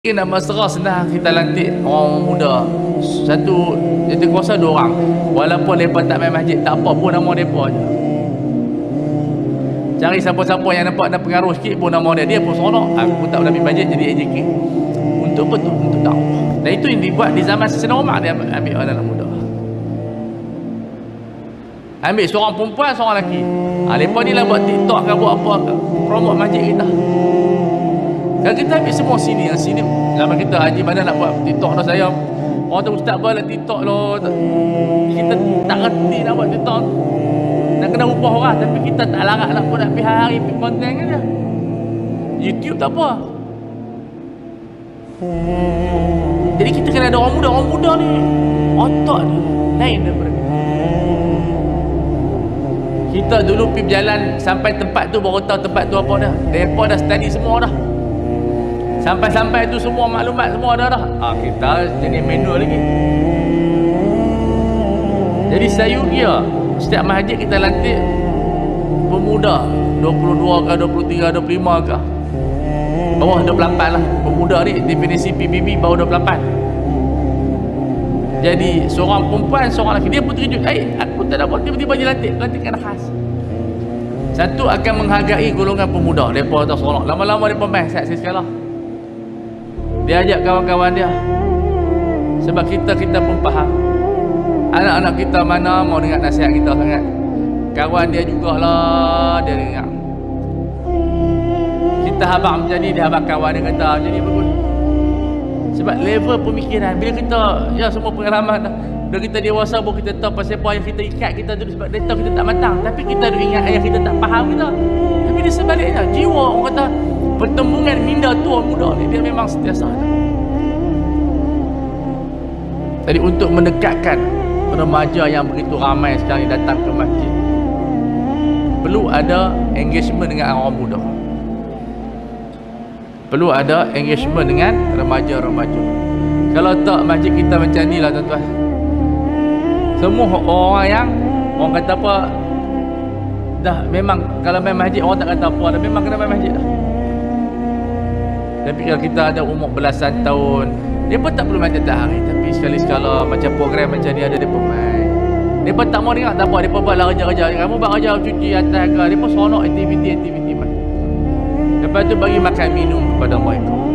Mungkin nak mesra senang kita lantik orang muda. Satu Jadi kuasa dua orang. Walaupun mereka tak main masjid Tak apa pun nama mereka je. Cari siapa-siapa yang nampak ada pengaruh sikit pun nama dia Dia pun seronok. Aku pun tak boleh masjid jadi AJK Untuk betul Untuk dakwah Dan itu yang dibuat di zaman Sina Umar Dia ambil orang anak muda. Ambil seorang perempuan Seorang lelaki. Ha, Mereka ni lah buat TikTok ke buat apa ke Promote masjid kita Kalau kita ambil semua sini. Yang sini Zaman kita haji mana nak buat TikTok dah saya Orang tu ustaz buat lah TikTok lah Kita tak reti nak buat TikTok. Nak kena ubah orang Tapi kita tak larat nak pun nak pergi hari Pergi konten kan dia. YouTube tak apa. Jadi kita kena ada orang muda. Orang muda ni Otak dia Lain daripada kita. Kita dulu pergi berjalan Sampai tempat tu baru tahu tempat tu apa dah. Mereka dah study semua dah Sampai-sampai tu semua maklumat semua dah dah. Ah, Kita jenis manual lagi. Jadi sayuria Setiap masjid kita lantik Pemuda. 22 ke 23 25 ke Bawah 28 lah. Pemuda ni definisi PBB bawah 28 jadi seorang perempuan seorang lelaki dia pun terkejut. Eh aku tak dapat tiba-tiba dia lantik. Lantikan khas. Satu akan menghargai golongan pemuda. Mereka tak seronok lama-lama mereka main saya sekali dia ajak kawan-kawan dia. Sebab kita kita pun faham. Anak-anak kita mana mau dengar nasihat kita sangat. Kawan dia jugalah dia dengar. Kita habang menjadi dia habang kawan dia kata jadi bagus sebab level pemikiran bila kita ya semua pengalaman dah bila kita dewasa pun kita tahu pasal apa yang kita ikat kita dulu sebab dia tahu kita tak matang. Tapi kita dulu ingat ayah kita tak faham kita tapi sebaliknya jiwa orang kata pertembungan minda tua muda ni dia memang sentiasa ada. Jadi untuk mendekatkan remaja yang begitu ramai sekarang datang ke masjid perlu ada engagement dengan orang muda. Perlu ada engagement dengan remaja-remaja. Kalau tak masjid kita macam ni lah tuan-tuan. Semua orang yang orang kata apa dah memang kalau main masjid orang tak kata apa. Dah memang kena main masjid dah. Tapi kalau kita ada umur belasan tahun dia pun tak perlu main tiap hari. Tapi sekali-sekala macam program macam ni ada dia pun main. Dia pun tak mau dengar tak apa. Dia pun buat lah kerja-kerja kamu buat kerja cuci atas ke. Dia pun seronok aktiviti-aktiviti Lepas tu bagi makan minum kepada mereka